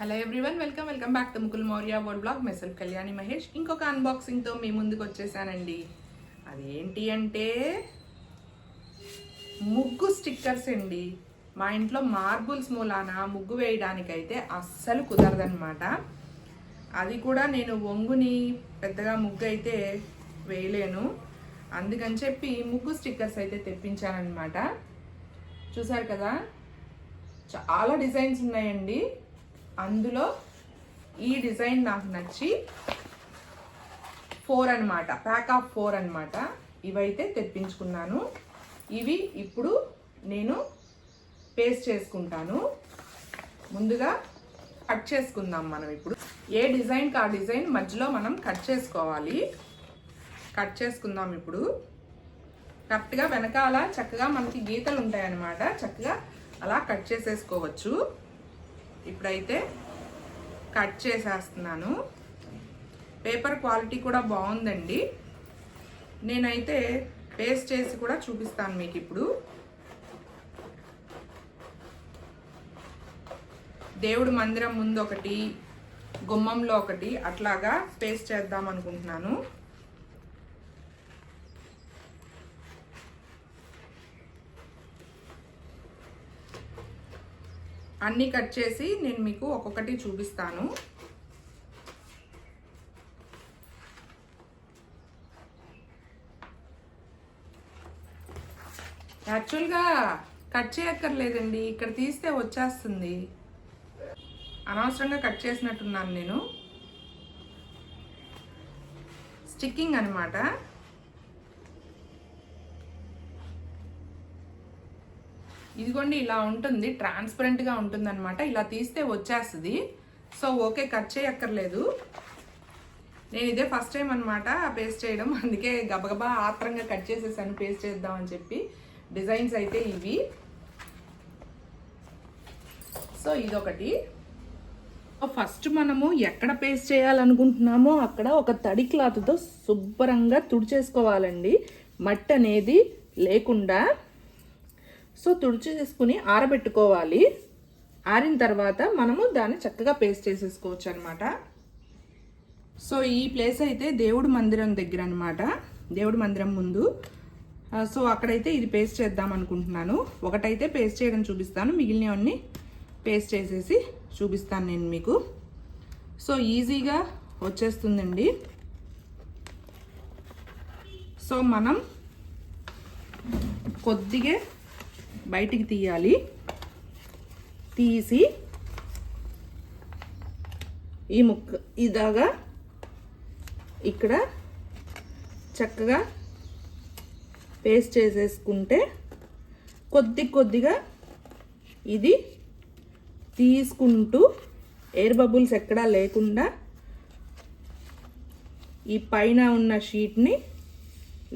Hello everyone welcome welcome back to Mukul Maurya world vlog myself Kalyani Mahesh ఇంకొక అన్బాక్సింగ్తో మీ ముందుకు వచ్చేసానండి. అది ఏంటి అంటే ముగ్గు స్టిక్కర్స్ అండి. మా ఇంట్లో మార్బుల్స్ మూలాన ముగ్గు వేయడానికైతే అస్సలు కుదరదనమాట అది కూడా నేను ఒంగుని పెద్దగా ముగ్గు అయితే వేయలేను. అందుకని చెప్పి ముగ్గు స్టిక్కర్స్ అయితే తెప్పించానమాట చూసారు కదా? చాలా డిజైన్స్ ఉన్నాయండి. అందులో ఈ డిజైన్ నాకు నచ్చి ఫోర్ అన్నమాట ప్యాక్ ఆఫ్ ఫోర్ అనమాట ఇవైతే తెప్పించుకున్నాను. ఇవి ఇప్పుడు నేను పేస్ట్ చేసుకుంటాను. ముందుగా కట్ చేసుకుందాం మనం ఇప్పుడు. ఏ డిజైన్కి ఆ డిజైన్ మధ్యలో మనం కట్ చేసుకోవాలి. కట్ చేసుకుందాం ఇప్పుడు. కరెక్ట్గా వెనకాల చక్కగా మనకి గీతలు ఉంటాయన్నమాట. చక్కగా అలా కట్ చేసేసుకోవచ్చు. ఇప్పుడైతే కట్ చేసేస్తున్నాను. పేపర్ క్వాలిటీ కూడా బాగుందండి. నేనైతే పేస్ట్ చేసి కూడా చూపిస్తాను మీకు ఇప్పుడు. దేవుడి మందిరం ముందు ఒకటి గుమ్మంలో ఒకటి అట్లాగా పేస్ట్ చేద్దాం అనుకుంటున్నాను. అన్నీ కట్ చేసి నేను మీకు ఒక్కొక్కటి చూపిస్తాను. యాక్చువల్గా కట్ చేయక్కర్లేదండి ఇక్కడ తీస్తే వచ్చేస్తుంది. అనవసరంగా కట్ చేసినట్టున్నాను నేను. స్టిక్కింగ్ అనమాట ఇదిగోండి ఇలా ఉంటుంది ట్రాన్స్పరెంట్గా ఉంటుంది అనమాట ఇలా తీస్తే వచ్చేస్తుంది. సో ఓకే కట్ చేయక్కర్లేదు. నేను ఇదే ఫస్ట్ టైం అనమాట పేస్ట్ చేయడం. అందుకే గబగబా ఆత్రంగా కట్ చేసేసాను పేస్ట్ చేద్దామని చెప్పి. డిజైన్స్ అయితే ఇవి. సో ఇదొకటి. ఫస్ట్ మనము ఎక్కడ పేస్ట్ చేయాలనుకుంటున్నామో అక్కడ ఒక తడి క్లాత్తో శుభ్రంగా తుడిచేసుకోవాలండి. మట్టి అనేది లేకుండా సో తుడిచి చేసుకుని ఆరబెట్టుకోవాలి. ఆరిన తర్వాత మనము దాన్ని చక్కగా పేస్ట్ చేసేసుకోవచ్చు అనమాట సో ఈ ప్లేస్ అయితే దేవుడు మందిరం దగ్గర అనమాట దేవుడి మందిరం ముందు. సో అక్కడైతే ఇది పేస్ట్ చేద్దాం అనుకుంటున్నాను. ఒకటైతే పేస్ట్ చేయడం చూపిస్తాను. మిగిలినవన్నీ పేస్ట్ చేసేసి చూపిస్తాను నేను మీకు. సో ఈజీగా వచ్చేస్తుందండి. సో మనం కొద్దిగా బయటికి తీయాలి. తీసి ఈ ముక్క ఇదాగా ఇక్కడ చక్కగా పేస్ట్ చేసేసుకుంటే కొద్ది కొద్దిగా ఇది తీసుకుంటూ ఎయిర్ బబుల్స్ ఎక్కడా లేకుండా ఈ పైన ఉన్న షీట్ని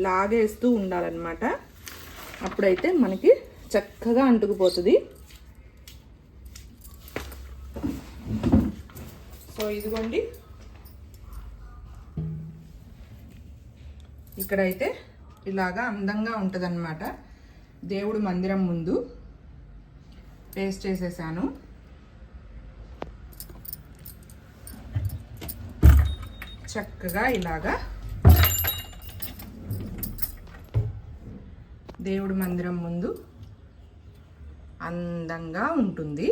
లాగేస్తూ ఉండాలన్నమాట. అప్పుడైతే మనకి చక్కగా అంటుకుపోతుంది. సో ఇదిగోండి. ఇక్కడైతే ఇలాగా అందంగా ఉంటుందన్నమాట. దేవుడు మందిరం ముందు పేస్ట్ చేసేసాను. చక్కగా ఇలాగా దేవుడి మందిరం ముందు అందంగా ఉంటుంది.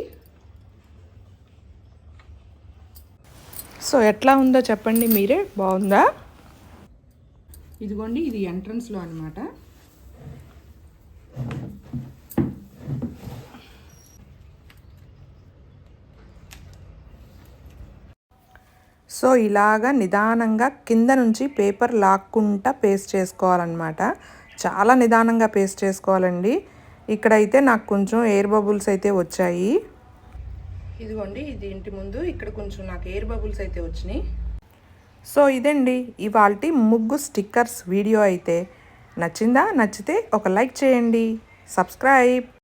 సో ఎట్లా ఉందో చెప్పండి మీరే. బాగుందా? ఇదిగోండి ఇది ఎంట్రన్స్లో అనమాట సో ఇలాగా నిదానంగా కింద నుంచి పేపర్ లాక్కుంటా పేస్ట్ చేసుకోవాలన్నమాట. చాలా నిదానంగా పేస్ట్ చేసుకోవాలండి. ఇక్కడైతే నాకు కొంచెం ఎయిర్ బబుల్స్ అయితే వచ్చాయి. ఇదిగోండి ఇది ఇంటి ముందు ఇక్కడ కొంచెం నాకు ఎయిర్ బబుల్స్ అయితే వచ్చినాయి. సో ఇదండి ఇవాల్టి ముగ్గు స్టిక్కర్స్ వీడియో అయితే. నచ్చిందా? నచ్చితే ఒక లైక్ చేయండి. సబ్స్క్రైబ్